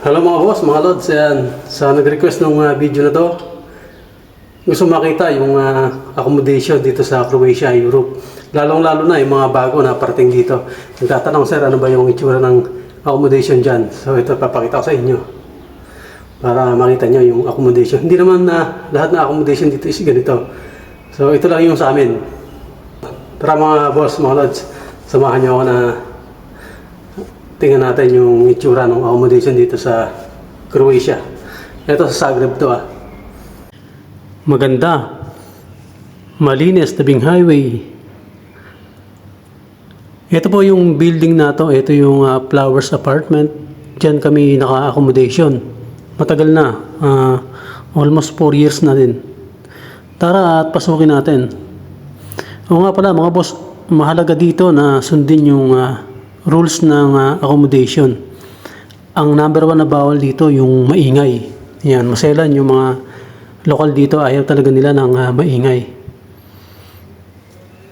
Hello mga boss, mga lods. Ayan, sa nag-request ng uh, video na to, gusto makita yung uh, accommodation dito sa Croatia, Europe. Lalong-lalo na yung mga bago na parating dito. Nagtatanong, sir, ano ba yung itsura ng accommodation dyan? So ito, papakita ko sa inyo. Para makita nyo yung accommodation. Hindi naman na lahat na accommodation dito is ganito. So ito lang yung sa amin. Tara mga boss, mga lods, samahan nyo ako na tingnan natin yung itsura ng accommodation dito sa Croatia. Ito sa Zagreb to ah. Maganda. Malinis, tabing highway. Ito po yung building na to. Ito yung ah, Flowers Apartment. Diyan kami naka-accommodation. Matagal na. Ah, almost 4 years na din. Tara at pasukin natin. Oo nga pala mga boss, mahalaga dito na sundin yung ah, rules ng ah, accommodation. Ang number one na bawal dito yung maingay. Yan, maselan yung mga lokal dito ayaw talaga nila ng ah, maingay.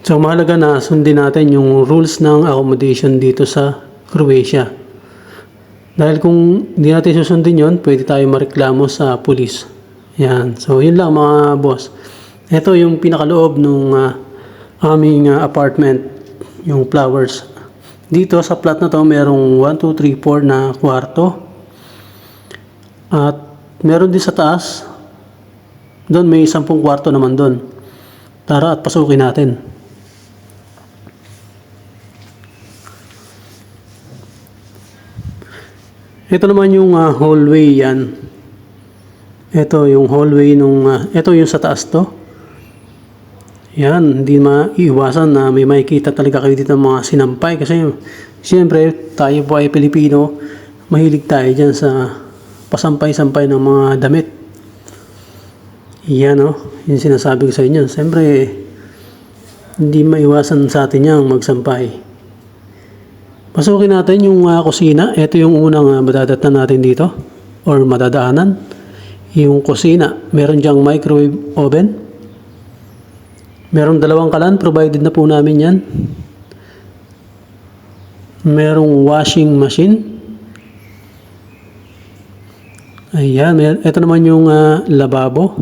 So mahalaga na sundin natin yung rules ng accommodation dito sa Croatia. Dahil kung hindi natin susundin yon, pwede tayo mareklamo sa pulis. Yan. So yun lang mga boss. Ito yung pinakaloob ng aming ah, apartment, yung flowers. Dito sa plot na to, merong 1, 2, 3, 4 na kwarto. At meron din sa taas, doon may 10 kwarto naman doon. Tara at pasukin natin. Ito naman yung ah, hallway yan. Ito yung hallway nung, ah, ito yung sa taas to. Yan, hindi maiiwasan na may makikita talaga kayo dito ng mga sinampay kasi siyempre tayo po ay Pilipino, mahilig tayo dyan sa pasampay-sampay ng mga damit. Yan o, yung sinasabi ko sa inyo. Siyempre, hindi maiwasan sa atin yung magsampay. Pasukin natin yung ah, kusina. Ito yung unang uh, madadatnan natin dito or madadaanan. Yung kusina. Meron diyang microwave oven. Merong dalawang kalan, provided na po namin yan. Merong washing machine. Ayan, ito naman yung ah, lababo.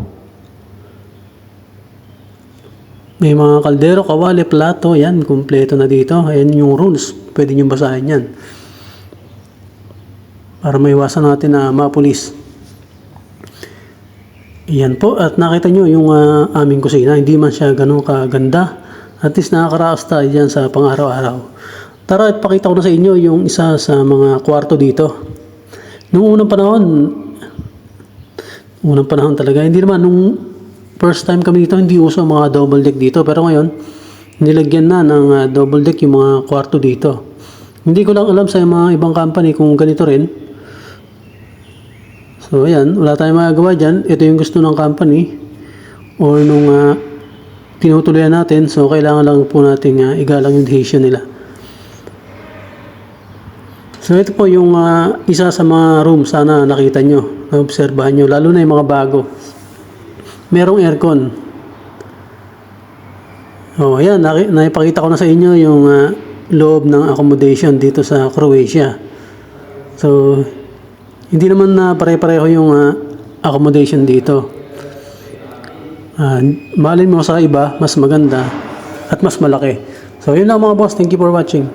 May mga kaldero, kawali, plato, yan, kumpleto na dito. Ayan yung rules, pwede nyo basahin yan. Para maiwasan natin na mapulis. Yan po, at nakita nyo yung ah, aming kusina, hindi man siya ganun kaganda. At least nakakaraos tayo dyan sa pang-araw-araw. Tara, ipakita ko na sa inyo yung isa sa mga kwarto dito. Noong unang panahon, unang panahon talaga, hindi naman, nung first time kami dito, hindi uso mga double deck dito. Pero ngayon, nilagyan na ng ah, double deck yung mga kwarto dito. Hindi ko lang alam sa mga ibang company kung ganito rin. So, ayan, wala tayong magagawa dyan. Ito yung gusto ng company or nung uh, tinutuloyan natin. So, kailangan lang po natin uh, igalang yung decision nila. So, ito po yung ah, isa sa mga room. Sana nakita nyo, naobserbahan nyo, lalo na yung mga bago. Merong aircon. Oh, ayan, naipakita ko na sa inyo yung ah, loob ng accommodation dito sa Croatia. So, hindi naman na pare-pareho yung ah, accommodation dito. Ah, malin mo sa iba, mas maganda at mas malaki. So, yun lang mga boss. Thank you for watching.